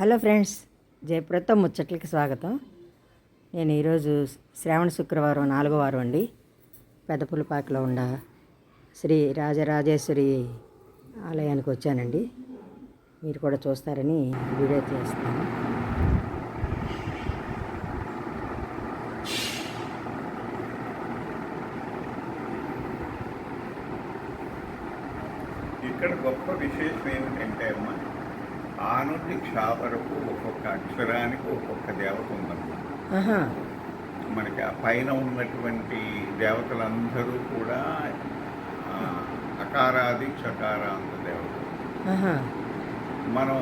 Hello friends జయప్రదతో ముచ్చట్లకి స్వాగతం. నేను ఈరోజు శ్రావణ శుక్రవారం నాలుగో వారం అండి. పెద్దపులపాకలో ఉన్న శ్రీ రాజరాజేశ్వరి ఆలయానికి వచ్చానండి. మీరు కూడా చూస్తారని వీడియో చేస్తాను ఇక్కడ గొప్ప విశేషం ఏమిటంటే అమ్మా ఆ నుండి క్షా వరకు ఒక్కొక్క అక్షరానికి ఒక్కొక్క దేవత ఆహా. మనకి ఆ పైన ఉన్నటువంటి దేవతలందరూ కూడా అకారాది చకారాంత దేవతలు. ఆహా. మనం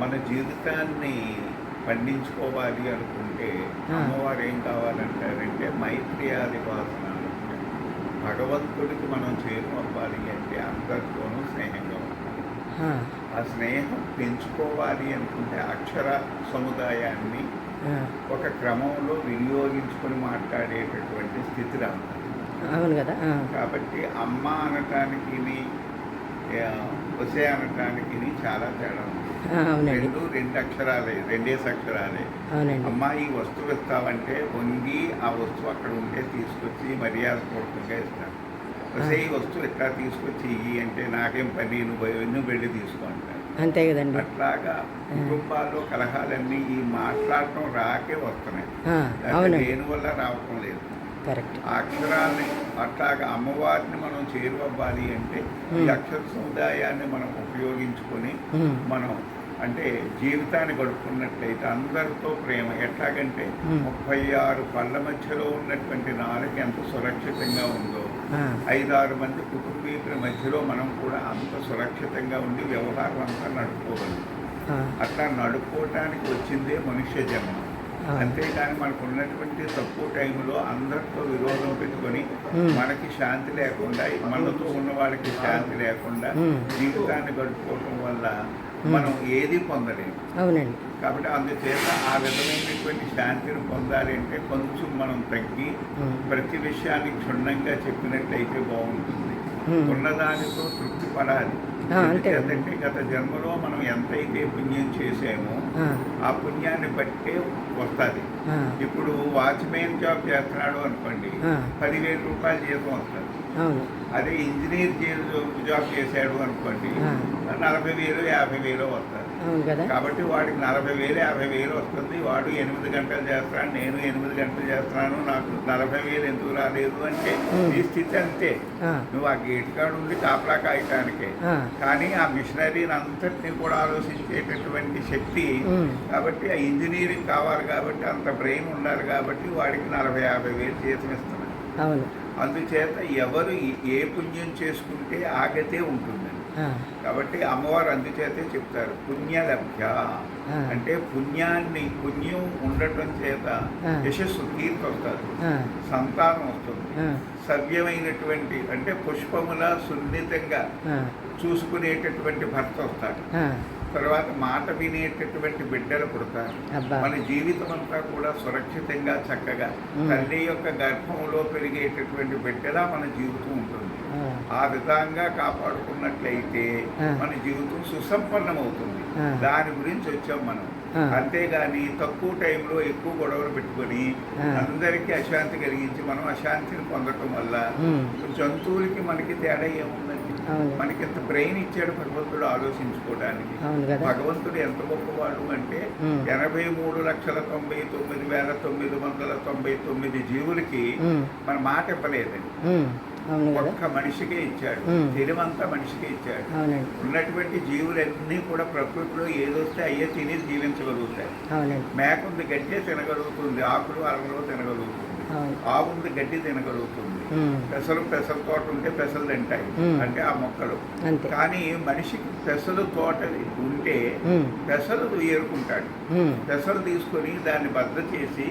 మన జీవితాన్ని పండించుకోవాలి అనుకుంటే. అమ్మవారు ఏం కావాలంటారంటే మైత్రి ఆది వాసన భగవంతుడికి మనం చేరుకోవాలి అంటే అందరితోనూ స్నేహంగా ఉండాలి. ఆ, స్నేహం పెంచుకోవాలి అనుకుంటే అక్షర సముదాయాన్ని ఒక క్రమంలో వినియోగించుకొని మాట్లాడేటటువంటి స్థితి రావాలి. అవును కదా కాబట్టి అమ్మ అనటానికి వసే అనటానికి చాలా తేడా రెండు రెండు అక్షరాలే రెండేసి అక్షరాలే. అవునండి. అమ్మ ఈ వస్తువు ఇస్తావంటే వంగి ఆ వస్తువు అక్కడ ఉంటే తీసుకొచ్చి మర్యాద పూర్వకంగా ఇస్తాను. ఈ వస్తువు ఎట్లా తీసుకొచ్చి అంటే నాకేం పని నువ్వు నువ్వు వెళ్ళి తీసుకో అంటారు అంతే కదండి. అట్లాగా కుటుంబాల్లో కలహాలన్నీ ఈ మాట్లాడటం రాకే వస్తున్నాయి. దేని వల్ల రావటం లేదు. కరెక్ట్. అక్షరాన్ని అట్లాగా అమ్మవారిని మనం చేరువవ్వాలి అంటే ఈ. అక్షర సముదాయాన్ని మనం ఉపయోగించుకొని మనం అంటే జీవితాన్ని గడుపుకున్నట్లయితే అందరితో ప్రేమ. ఎట్లాగంటే. ముప్పై ఆరు పళ్ళ మధ్యలో ఉన్నటువంటి నాలుగు ఎంత సురక్షితంగా ఉందో ఐదారు మంది కుటుంబీకుల మధ్యలో మనం కూడా అంత సురక్షితంగా ఉండి వ్యవహారం అంతా నడుపుకోగలం అట్లా నడుపుకోవటానికి వచ్చిందే మనుష్య జన్మ. అంతేగాని మనకు ఉన్నటువంటి తక్కువ టైంలో అందరితో విరోధం పెట్టుకొని. మనకి శాంతి లేకుండా మనతో ఉన్న వాళ్ళకి శాంతి లేకుండా. జీవితాన్ని గడుపుకోవటం వల్ల మనం ఏది పొందలేము. అవునండి. కాబట్టి అందుచేత ఆ విధమైనటువంటి శాంతిని పొందాలి అంటే కొంచెం మనం తగ్గి ఉమ్, ప్రతి విషయాన్ని క్షుణ్ణంగా చెప్పినట్లయితే బాగుంటుంది. Hmm. ఉన్నదానితో తృప్తి పడాలి. అంతే. ఎందుకంటే గత జన్మలో మనం ఎంతైతే పుణ్యం చేసామో ఆ, ఆ పుణ్యాన్ని బట్టే వస్తుంది. ఆ, ఇప్పుడు వాచ్మెన్ జాబ్ చేస్తున్నాడు అనుకోండి. పదివేల రూపాయలు జీతం వస్తుంది. అదే ఇంజనీర్ జాబ్ చేశాడు అనుకోండి. నలభై వేలు యాభై వేలు వస్తుంది. అవును కదా. కాబట్టి వాడికి నలభై వేలు యాభై వేలు వస్తుంది. వాడు ఎనిమిది గంటలు చేస్తాడు నేను ఎనిమిది గంటలు చేస్తున్నాను నాకు నలభై వేలు ఎందుకు రాలేదు అంటే. ఈ స్థితి అంతే. నువ్వు ఆ గేట్ కాడు ఉంది కాపలా కాయటానికే. కానీ ఆ మిషనరీని అంతటినీ కూడా ఆలోచించేటటువంటి శక్తి కాబట్టి ఆ ఇంజనీరింగ్ కావాలి కాబట్టి అంత బ్రెయిన్ ఉండాలి కాబట్టి వాడికి నలభై యాభై వేలు జీతం ఇస్తున్నారు అవును. అందుచేత ఎవరు ఏ పుణ్యం చేసుకుంటే ఆగతే ఉంటుందండి ఆ, కాబట్టి అమ్మవారు అందుచేతే చెప్తారు పుణ్యలభ్య. అంటే పుణ్యాన్ని పుణ్యం ఉండటం చేత. యశస్సు కీర్తి వస్తుంది. ఆ, సంతానం వస్తుంది. సవ్యమైనటువంటి అంటే పుష్పముల సున్నితంగా చూసుకునేటటువంటి భర్త వస్తాడు. తర్వాత మాట వినేటటువంటి బిడ్డలు పుడతారు. మన జీవితం అంతా కూడా సురక్షితంగా చక్కగా. తల్లి యొక్క గర్భంలో పెరిగేటటువంటి బిడ్డలా మన జీవితం ఉంటుంది. ఆ, విధంగా కాపాడుకున్నట్లయితే. మన జీవితం సుసంపన్నమవుతుంది. దాని గురించి వచ్చాం మనం. అంతేగాని తక్కువ టైంలో ఎక్కువ గొడవలు పెట్టుకొని. అందరికీ అశాంతి కలిగించి మనం అశాంతిని పొందటం వల్ల జంతువులకి మనకి తేడా ఏముందండి మనకి ఎంత బ్రెయిన్ ఇచ్చాడు భగవంతుడు ఆలోచించుకోవడానికి భగవంతుడు ఎంత గొప్పవాడు అంటే. ఎనభై మూడు లక్షల తొంభై తొమ్మిది వేల తొమ్మిది వందల తొంభై తొమ్మిది జీవులకి మన మాట ఇవ్వలేదండి ఒక్క మనిషికే ఇచ్చాడు. ఉమ్. తెలివంతా మనిషికే ఇచ్చాడు. ఉన్నటువంటి జీవులన్నీ కూడా ప్రకృతిలో ఏదొస్తే అయ్యే తిని జీవించగలుగుతాయి. మేకుంది గడ్డే తినగలుగుతుంది ఆకులు అరలో తినగలుగుతుంది ఆవుంది గడ్డి తినగలుగుతుంది. పెసలు పెసల తోట ఉంటే పెసలు తింటాయి. అంటే ఆ మొక్కలు. కానీ మనిషికి పెసలు తోట ఉంటే పెసలు ఏరుకుంటాడు. పెసలు తీసుకొని దాన్ని భద్ర చేసి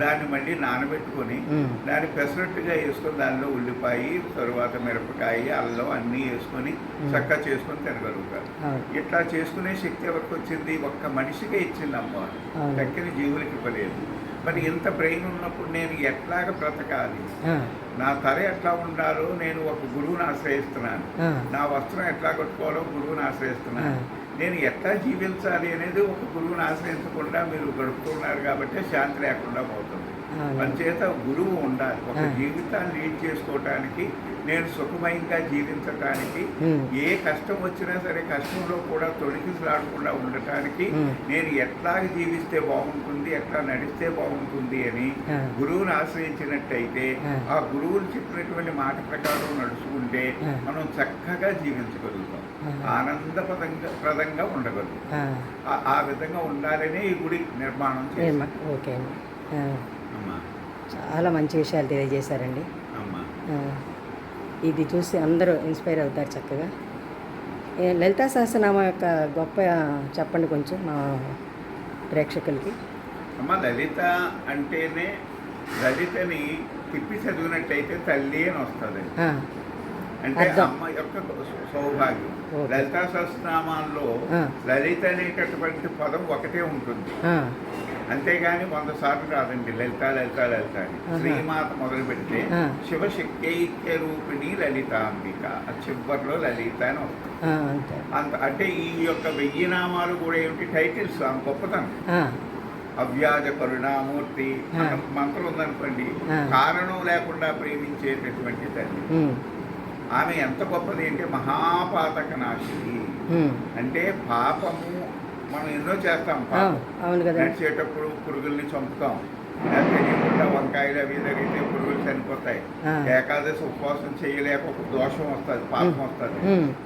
దాన్ని మళ్ళీ నానబెట్టుకొని దాన్ని పెసరట్టుగా వేసుకొని దానిలో ఉల్లిపాయ తరువాత మిరపకాయ అల్లం అన్నీ వేసుకొని చక్కగా చేసుకొని తినగలుగుతారు ఇట్లా చేసుకునే శక్తి ఎవరికి వచ్చింది? ఒక్క మనిషికే ఇచ్చింది అమ్మ. దక్కిన జీవులకి ఇవ్వలేదు. మరి ఇంత బ్రెయిన్ ఉన్నప్పుడు నేను ఎట్లాగ బ్రతకాలి? నా తల ఎట్లా ఉండాలో నేను ఒక గురువుని ఆశ్రయిస్తున్నాను. నా వస్త్రం ఎట్లా కట్టుకోవాలో గురువుని ఆశ్రయిస్తున్నాను. నేను ఎట్లా జీవించాలి అనేది ఒక గురువుని ఆశ్రయించకుండా మీరు గడుపుతున్నారు కాబట్టి శాంతి లేకుండా పోతుంది. అందుచేత గురువు ఉండాలి ఒక. జీవితాన్ని లీడ్ చేసుకోవటానికి నేను సుఖమయంగా జీవించటానికి. ఏ కష్టం వచ్చినా సరే కష్టంలో కూడా తొలగిసలాడకుండా ఉండటానికి. నేను ఎట్లా జీవిస్తే బాగుంటుంది ఎట్లా నడిస్తే బాగుంటుంది అని. గురువుని ఆశ్రయించినట్టయితే ఆ. గురువులు చెప్పినటువంటి మాట ప్రకారం నడుచుకుంటే. మనం చక్కగా జీవించగలుగుతాం. ఆనందప్రదంగా ప్రదంగా ఉండగలుగుతాం ఆ, విధంగా ఉండాలనే ఈ గుడి నిర్మాణం ఏమ్మా? ఓకే చాలా మంచి విషయాలు తెలియజేశారండి. ఇది చూసి అందరూ ఇన్స్పైర్ అవుతారు చక్కగా. లలితా సహస్రనామ యొక్క గొప్ప చెప్పండి కొంచెం మా ప్రేక్షకులకి. అమ్మ లలిత అంటేనే లలితని తిప్పి చదివినట్టయితే తల్లి అని వస్తుంది. అంటే. అమ్మ యొక్క సౌభాగ్యం. లలితా సహస్రనామాల్లో. లలిత అనేటటువంటి పదం ఒకటే ఉంటుంది. అంతేగాని వంద సార్లు రాదండి లలిత లలిత లలిత అని. శ్రీమాత మొదలు పెడితే. శివశక్తైక్య రూపిణి లలితాంబిక ఆ చివరిలో లలిత అని వస్తుంది. అంతే. అంటే ఈ యొక్క వెయ్యి నామాలు కూడా ఏమిటి? టైటిల్స్ ఆ గొప్పతనం. అవ్యాజ కరుణామూర్తి మంత్రం ఉందనుకోండి. కారణం లేకుండా ప్రేమించేటటువంటి తల్లి. ఆమె ఎంత గొప్పది అంటే మహాపాతక నాశిని ఉమ్, అంటే పాపము మనం ఎన్నో చేస్తాం అవును కదా. నడిచేటప్పుడు పురుగుల్ని చంపుతాం. లేకపోతే వంకాయలు అవి జరిగితే పురుగులు చనిపోతాయి. ఏకాదశి ఉపవాసం చేయలేక ఒక దోషం వస్తుంది పాపం వస్తుంది.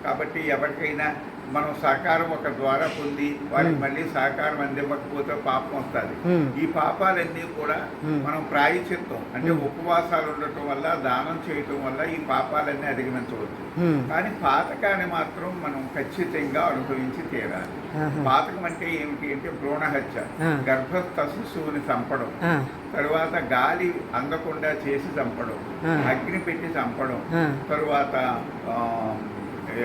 కాబట్టి ఎవరికైనా మనం సహకారం ఒక ద్వారా పొంది వారికి. మళ్ళీ సహకారం అందివ్వకపోతే పాపం వస్తుంది. ఈ పాపాలన్నీ కూడా. మనం ప్రాయచిత్తం అంటే. ఉపవాసాలు ఉండటం వల్ల దానం చేయటం వల్ల ఈ పాపాలన్నీ అధిగమించవచ్చు కానీ పాతకాన్ని మాత్రం మనం ఖచ్చితంగా అనుభవించి తీరాలి. పాతకం అంటే ఏమిటి అంటే భ్రూణహత్య. గర్భస్థ శిశువుని చంపడం తరువాత గాలి అందకుండా చేసి చంపడం. అగ్ని పెట్టి చంపడం ఆ. తరువాత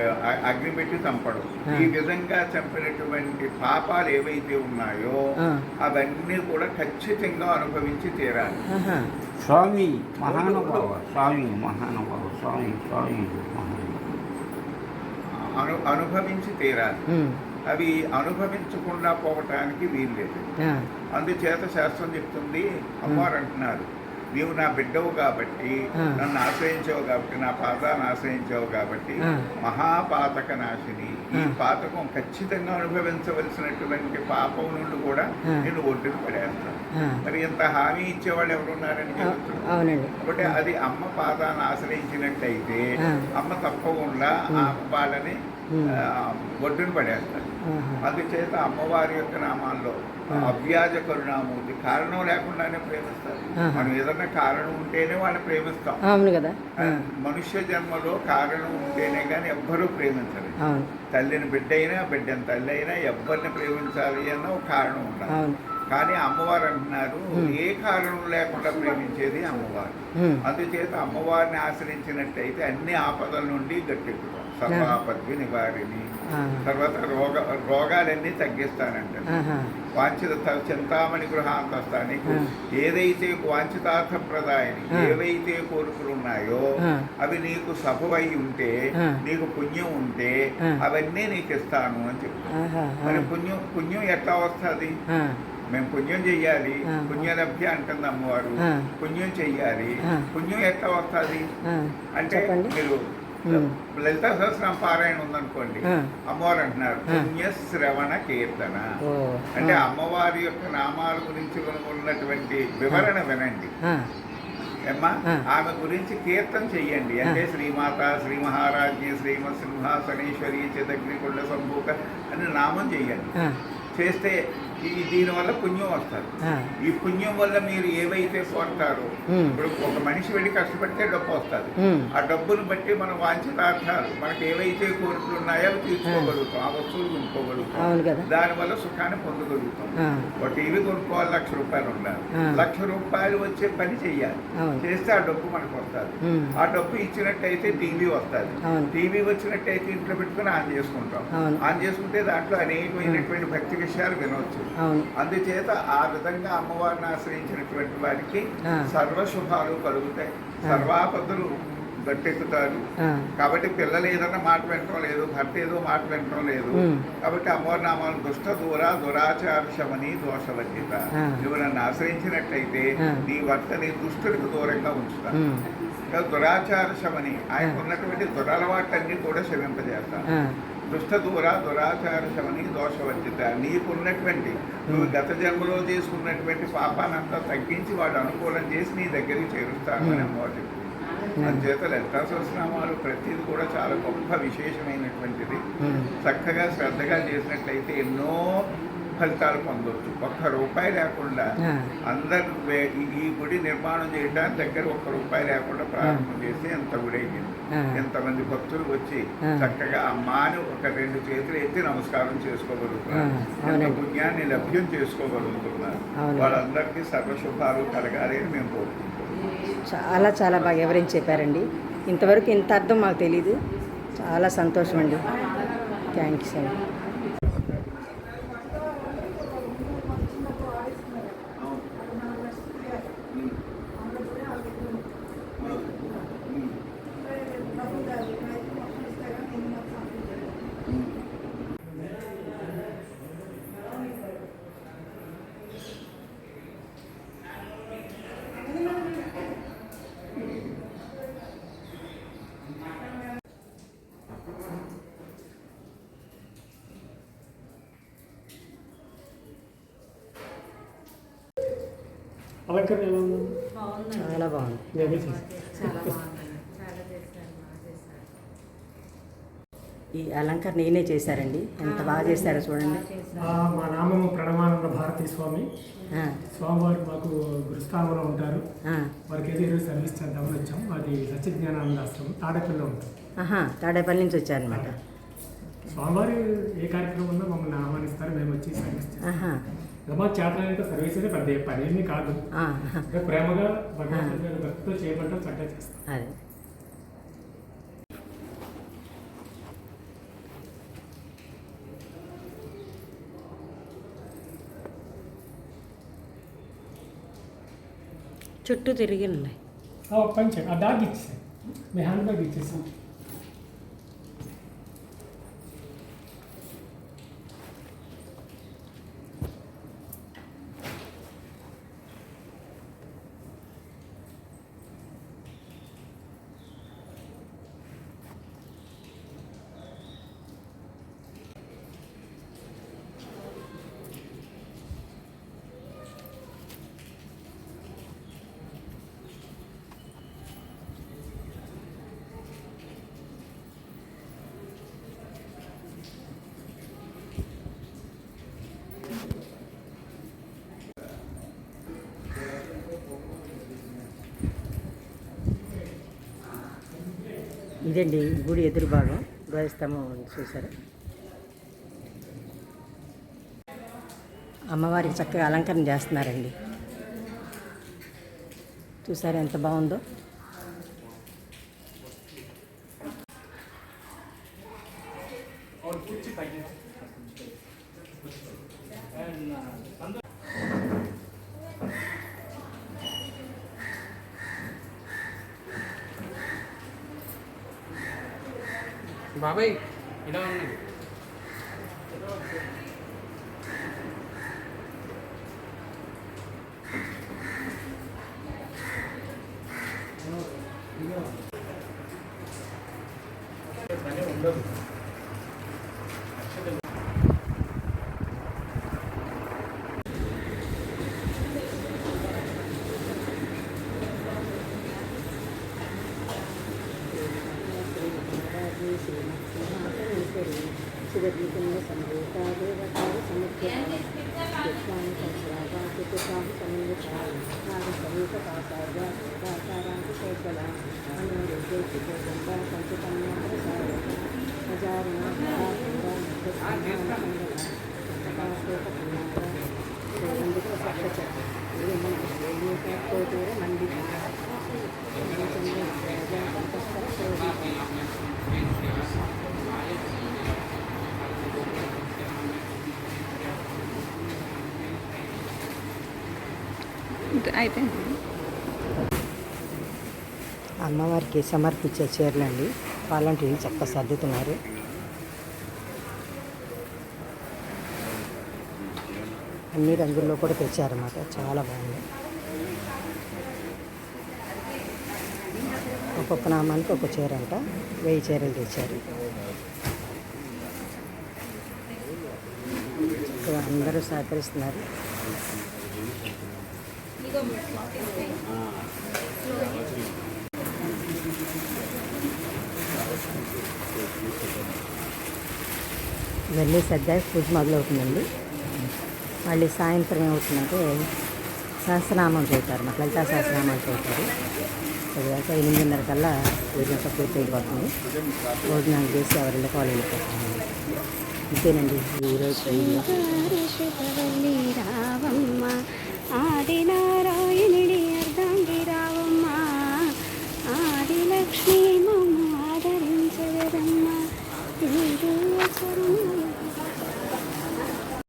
ఆ, అ- అగ్ని పెట్టి చంపడం. ఈ విధంగా చంపినటువంటి పాపాలు ఏవైతే ఉన్నాయో. అవన్నీ కూడా ఖచ్చితంగా అనుభవించి తీరాలి. స్వామి మహానుభావ స్వామి మహానుభావ స్వామి స్వామి అను అనుభవించి తీరాలి. అవి అనుభవించకుండా పోవటానికి వీల్లేదు. ఆ, అందుచేత శాస్త్రం చెప్తుంది అమ్మవారు అంటున్నారు నీవు నా బిడ్డవు కాబట్టి. నన్ను ఆశ్రయించావు కాబట్టి నా పాదాన్ని ఆశ్రయించావు కాబట్టి. మహాపాతక నాశిని ఈ. పాతకం ఖచ్చితంగా అనుభవించవలసినటువంటి పాపం నుండి కూడా. నేను ఒడ్డుకు పడేస్తాను. మరి ఇంత హామీ ఇచ్చేవాళ్ళు ఎవరున్నారని అవునండి కాబట్టి అది అమ్మ పాదాన్ని ఆశ్రయించినట్టయితే. అమ్మ తప్పకుండా ఆ వాళ్ళని ఒడ్డున పడేస్తారు. ఆహా. అందుచేత అమ్మవారి యొక్క నామాల్లో. అవ్యాజ కరుణామూర్తి కారణం లేకుండానే ప్రేమిస్తారు. మనం ఏదన్నా కారణం ఉంటేనే వాళ్ళని ప్రేమిస్తాం. అవును కదా. మనుష్య జన్మలో కారణం ఉంటేనే కానీ ఎవ్వరూ ప్రేమించరు. తల్లిని బిడ్డ అయినా బిడ్డని తల్లి అయినా ఎవరిని ప్రేమించాలి అన్న ఒక కారణం ఉండాలి. కానీ అమ్మవారు అంటున్నారు. ఏ కారణం లేకుండా ప్రేమించేది అమ్మవారు. అందుచేత అమ్మవారిని ఆశ్రయించినట్టయితే అన్ని ఆపదల నుండి గట్టెక్కుతాం. సర్వాపద్వి నివారిణి తర్వాత రోగ రోగాలన్నీ తగ్గిస్తానంట. వాంఛిత చింతామణి గృహాంతస్థానికి ఆ. ఏదైతే వాంఛితార్థ ప్రదాయని ఆ. ఏవైతే కోరికలు ఉన్నాయో ఆ. అవి నీకు సభవై ఉంటే. నీకు పుణ్యం ఉంటే. అవన్నీ నీకు ఇస్తాను అని చెప్తాను మరి పుణ్యం పుణ్యం ఎట్లా వస్తుంది మేము పుణ్యం చెయ్యాలి. పుణ్యలభ్య అంటుంది అమ్మవారు. పుణ్యం చెయ్యాలి. పుణ్యం ఎట్లా వస్తుంది అంటే మీరు. లలిత సహస్రం పారాయణ ఉందనుకోండి. అమ్మవారు అంటున్నారు. పుణ్య శ్రవణ కీర్తన. అంటే అమ్మవారి యొక్క నామాల గురించి ఉన్నటువంటి వివరణ వినండి. అమ్మా. ఆమె గురించి కీర్తన చెయ్యండి. అంటే శ్రీమాత శ్రీ మహారాజ్ఞి శ్రీమ సింహాసనేశ్వరి చిదగ్నికుండ సంభూక అని నామం చెయ్యండి. చేస్తే ఈ దీనివల్ల పుణ్యం వస్తుంది ఆ, ఈ పుణ్యం వల్ల మీరు ఏవైతే కోరతారో. ఇప్పుడు ఒక మనిషి వెళ్ళి కష్టపడితే డబ్బు వస్తుంది. ఆ డబ్బును బట్టి మన వాంఛితార్థాలు మనకి ఏవైతే కోరికలు ఉన్నాయో అవి తీర్చుకోగలుగుతాం. ఆ. వస్తువులు కొనుక్కోగలుగుతాం. దానివల్ల సుఖాన్ని పొందగలుగుతాం. ఒక టీవీ కొనుక్కోవాలి లక్ష రూపాయలు ఉండాలి. లక్ష రూపాయలు వచ్చే పని చెయ్యాలి. చేస్తే ఆ డబ్బు మనకు వస్తుంది. ఆ డబ్బు ఇచ్చినట్టయితే టీవీ వస్తుంది. టీవీ వచ్చినట్టయితే ఇంట్లో పెట్టుకుని ఆన్ చేసుకుంటాం. ఆన్ చేసుకుంటే దాంట్లో అనేకమైనటువంటి భక్తి విషయాలు వినవచ్చు. అందుచేత ఆ విధంగా అమ్మవారిని ఆశ్రయించినటువంటి వారికి ఆ. సర్వ శుభాలు కలుగుతాయి. సర్వాపదలు గట్టెక్కుతారు కాబట్టి పిల్లలు ఏదన్నా మాట వినటం లేదు భర్త ఏదో మాట వినటం లేదు. కాబట్టి అమ్మవారి నామాలు దుష్ట దూర దురాచార శమని దోషవర్జిత. నువ్వు నన్ను ఆశ్రయించినట్లయితే. నీ భర్తని దుష్టుడికి దూరంగా ఉంచుతాను ఇంకా దురాచార శమని ఆయన ఉన్నటువంటి దురలవాట్లన్నీ కూడా శమింపజేస్తాను ఆ, దుష్ట దూర దురాచార శమని దోషవర్జిత నీకున్నటువంటి నువ్వు గత జన్మలో చేసుకున్నటువంటి పాపానంతా తగ్గించి వాడు అనుకూలం చేసి నీ దగ్గరికి చేరుస్తాను అని అమ్మవారు చెప్పింది అందుచేత లలితా సహస్రనామాలు ప్రతిది కూడా చాలా గొప్ప విశేషమైనటువంటిది. ఉమ్, చక్కగా శ్రద్ధగా చేసినట్లయితే ఎన్నో ఫలితాలు పొందవచ్చు ఒక్క రూపాయి లేకుండా అందరు ఈ- గుడి నిర్మాణం చేయడానికి దగ్గర ఒక్క రూపాయి లేకుండా ప్రారంభం చేసి ఎంత గుడి అయింది. ఎంతమంది భక్తులు వచ్చి. చక్కగా అమ్మాని ఒక రెండు చేతులు ఎత్తి నమస్కారం చేసుకోగలుగుతున్నారు ఎంత. పుణ్యాన్ని లభ్యం చేసుకోగలుగుతున్నారు. వాళ్ళందరికీ సర్వశుభాలు కలగాలి అని మేము కోరుకుంటున్నాం. చాలా చాలా బాగా వివరించి చెప్పారండి. ఇంతవరకు ఇంత అర్థం మాకు తెలీదు. చాలా సంతోషం అండి థ్యాంక్స్ అండి అలంకరణ ఎలా ఉంది చాలా బాగుంది ఈ అలంకరణ నేనే చేశారండి. ఎంత బాగా చేశారో చూడండి. మా నామము ప్రణమానంద భారతీ స్వామి. ఆ, స్వామివారు మాకు గురుస్థానంలో ఉంటారు. వారికి ఏదో ఈరోజు సర్వీస్ చేద్దామని వచ్చాం. అది సత్యజ్ఞానానంద ఆశ్రమం తాడేపల్లిలో ఉంటుంది ఆహా తాడేపల్లి నుంచి వచ్చారనమాట స్వామివారు ఏ కార్యక్రమం ఉన్నా మమ్మల్ని ఆహ్వానిస్తారు. మేము వచ్చి సర్వీస్ చేస్తాం. మా చేతనైతే సర్వీస్ అయితే పెద్ద పనేమీ కాదు. ప్రేమగా భగవంతుడి భక్తితో చేయబడ్డం చక్కగా చేస్తాం. చుట్టూ తిరిగి ఉన్నాయి. పని చేయండి ఆ బ్యాగ్ ఇచ్చేసాను మీ హ్యాండ్ బ్యాగ్ ఇచ్చేసాను ఇదండి గుడి ఎదురు భాగం ధ్వజస్తంభం ఉంది అమ్మవారికి చక్కగా అలంకరణ చేస్తున్నారండి. చూసారు ఎంత బాగుందో? బాబాయ్ ఇలా ఉన్నది అయిపోయింది. అమ్మవారికి సమర్పించే చీరలండి వాలంటీర్లు చక్కగా సర్దుతున్నారు. అన్ని రంగుల్లో కూడా తెచ్చారన్నమాట. చాలా బాగుంది. ఒక్కొక్క నామానికి ఒక చీర అంట వెయ్యి చీరలు తెచ్చారు. అందరూ సహకరిస్తున్నారు. ఇవన్నీ సర్దా పూజ మొదలవుతుందండి. మళ్ళీ సాయంత్రం ఏమవుతుందంటే సహస్రనామం చదువుతారు మా లలితా సహస్రనామాలు చదువుతారు చదివాక ఎనిమిదిన్నర కల్లా పూజంతా పూర్తి అయిపోతుంది భోజనాలు చేసి ఎవరి వాళ్ళు వెళ్ళిపోతాము ఇంతేనండి ఈరోజు వీడియో